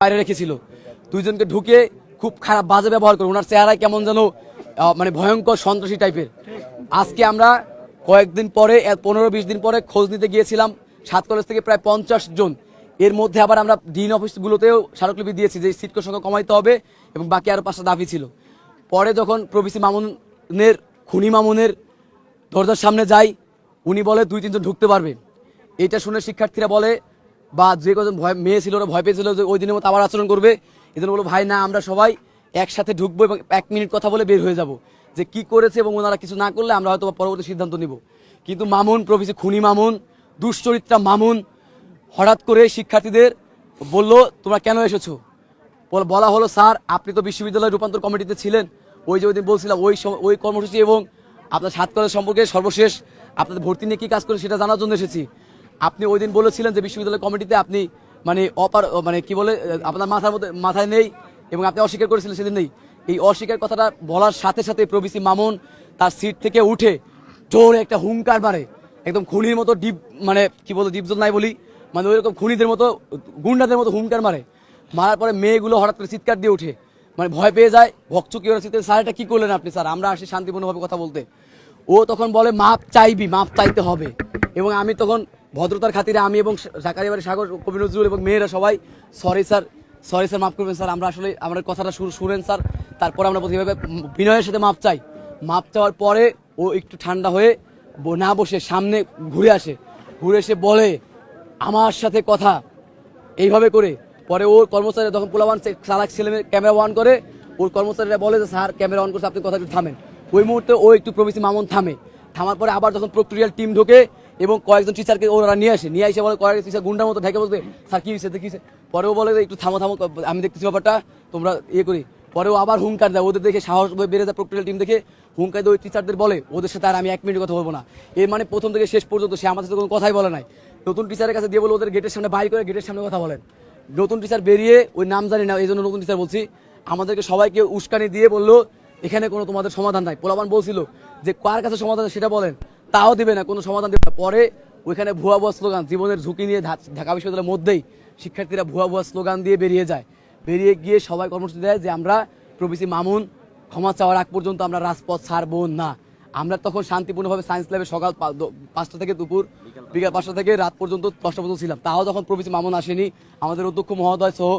বাইরে রেখেছিল। দুইজনকে ঢুকে খুব খারাপ বাজে ব্যবহার করে। ওনার চেহারায় কেমন যেন মানে ভয়ঙ্কর সন্ত্রাসী টাইপের আজকে আমরা কয়েকদিন পরে পনেরো বিশ দিন পরে খোঁজ নিতে গিয়েছিলাম। সাত কলেজ থেকে প্রায় পঞ্চাশ জন। এর মধ্যে আবার আমরা ডিন অফিসগুলোতেও স্মারকলিপি দিয়েছি যে সিটকোর সংখ্যা কমাইতে হবে এবং বাকি আরও পাঁচটা দাবি ছিল। পরে যখন প্রবিসি মামুনের, খুনি মামুনের দরজার সামনে যাই, উনি বলে, দুই তিনজন ঢুকতে পারবে। এটা শুনে শিক্ষার্থীরা বলে বা যে কজন ভয়, মেয়ে ছিল, ওরা ভয় পেয়েছিল যে ওই দিনের মতো আবার আচরণ করবে। এজন্য বলো ভাই, না, আমরা সবাই একসাথে ঢুকবো এবং এক মিনিট কথা বলে বের হয়ে যাব। যে কি করেছে এবং ওনারা কিছু না করলে আমরা হয়তো পরবর্তী সিদ্ধান্ত নিব। কিন্তু মামুন প্রভৃতি খুনি মামুন, দুশ্চরিত্রা মামুন, হঠাৎ করে শিক্ষার্থীদের বলল, তোমরা কেন এসেছ? বলা হলো, স্যার, আপনি তো বিশ্ববিদ্যালয় রূপান্তর কমিটিতে ছিলেন। ওই যে ওই দিন বলছিলাম, ওই ওই কর্মসূচি এবং আপনার সাত কলেজ সম্পর্কে সর্বশেষ আপনাদের ভর্তি নিয়ে কি কাজ করে সেটা জানার জন্য এসেছি। আপনি ওই দিন বলেছিলেন যে বিশ্ববিদ্যালয় কমিটিতে আপনি মানে অপার মানে কি বলে, আপনার মাথার মধ্যে, মাথায় নেই এবং আপনি অস্বীকার করেছিলেন, সেদিন নেই। এই অস্বীকার কথাটা বলার সাথে সাথে প্রবিসি মামুন তার সিট থেকে উঠে জোরে একটা হুঙ্কার মারে। একদম খুনির মতো ডিপ মানে কি বলতো ডিপজল নাই বলি মানে ওইরকম খুনিদের মতো, গুন্ডাদের মতো হুঙ্কার মারে। মারার পরে মেয়েগুলো হঠাৎ করে চিৎকার দিয়ে উঠে। মানে ভয় পেয়ে যায় ভকচুকি ওরা চিৎকার, স্যার, এটা কি করলেন আপনি, স্যার? আমরা আসি শান্তিপূর্ণভাবে কথা বলতে। ও তখন বলে, মাপ চাইবি, মাপ চাইতে হবে। এবং আমি তখন ভদ্রতার খাতিরে আমি এবং জাকারি বাড়ি সাগর, কবি নজরুল এবং মেয়েরা সবাই সরি স্যার সরি স্যার মাফ করবেন স্যার আমরা আসলে আমাদের কথাটা শুন- শুনেন স্যার তারপর আমরা প্রতিভাবে বিনয়ের সাথে মাপ চাই। মাপ চাওয়ার পরে ও একটু ঠান্ডা হয়ে না বসে সামনে ঘুরে আসে। ঘুরে এসে বলে, আমার সাথে কথা। এইভাবে করে। পরে ওর কর্মচারী যখন পোলাবান চালাক ছেলে ক্যামেরা অন করে, ওর কর্মচারীরা বলে যে, স্যার ক্যামেরা অন করছে, আপনি কথা একটু থামেন। ওই মুহূর্তে ও একটু প্রবেশী মামুন থামে। থামার পরে আবার যখন প্রক্রিয়াল টিম ঢোকে এবং কয়েকজন টিচারকে ওরা নিয়ে আসে। নিয়ে এসে বলে কয়েকজন টিচার গুন্ডার মতো ঢেকে বলতে স্যার, কি হয়েছে? দেখিছে পরেও বলে, একটু থামো থামো, আমি দেখতেছি ব্যাপারটা। তোমরা ইয়ে করি। পরেও আবার হুঙ্কার দেয়। ওদের দেখে সাহস বেড়ে যায় প্রক্রিয়াল টিম দেখে। হুঙ্কার দিয়ে ওই টিচারদের বলে, ওদের সাথে আর আমি এক মিনিট কথা বলব না। এর মানে প্রথম থেকে শেষ পর্যন্ত সে আমাদের সাথে কোনো কথাই বলে নাই। নতুন টিচারের কাছে দিয়ে বলে, ওদের গেটের সামনে বাইর করে গেটের সামনে কথা বলেন। নতুন টিচার বেরিয়ে ওই নাম জানি না, এই জন্য নতুন টিচার বলছি, আমাদেরকে সবাইকে উস্কানি দিয়ে বলল, এখানে কোনো তোমাদের সমাধান নাই। পোলাবান বলছিল যে, কার কাছে সমাধান সেটা বলেন। তাও দিবে না, কোনো সমাধান দিবে না। পরে ওইখানে ভুয়া ভুয়া স্লোগান, জীবনের ঝুঁকি নিয়ে ঢাকা বিশ্ববিদ্যালয়ের মধ্যেই শিক্ষার্থীরা ভুয়া ভুয়া স্লোগান দিয়ে বেরিয়ে যায়। বেরিয়ে গিয়ে সবাই কর্মসূচি দেয় যে আমরা প্রবিসি মামুন, ক্ষমা চাওয়ার আগ পর্যন্ত আমরা রাজপথ ছাড়বো না। আমরা তখন শান্তিপূর্ণভাবে সায়েন্স ল্যাবে সকাল পাঁচটা থেকে দুপুর, বিকাল পাঁচটা থেকে রাত পর্যন্ত দশটা পর্যন্ত ছিলাম। তাও যখন প্রবিসি মামুন আসেনি। আমাদের অধ্যক্ষ মহোদয় সহ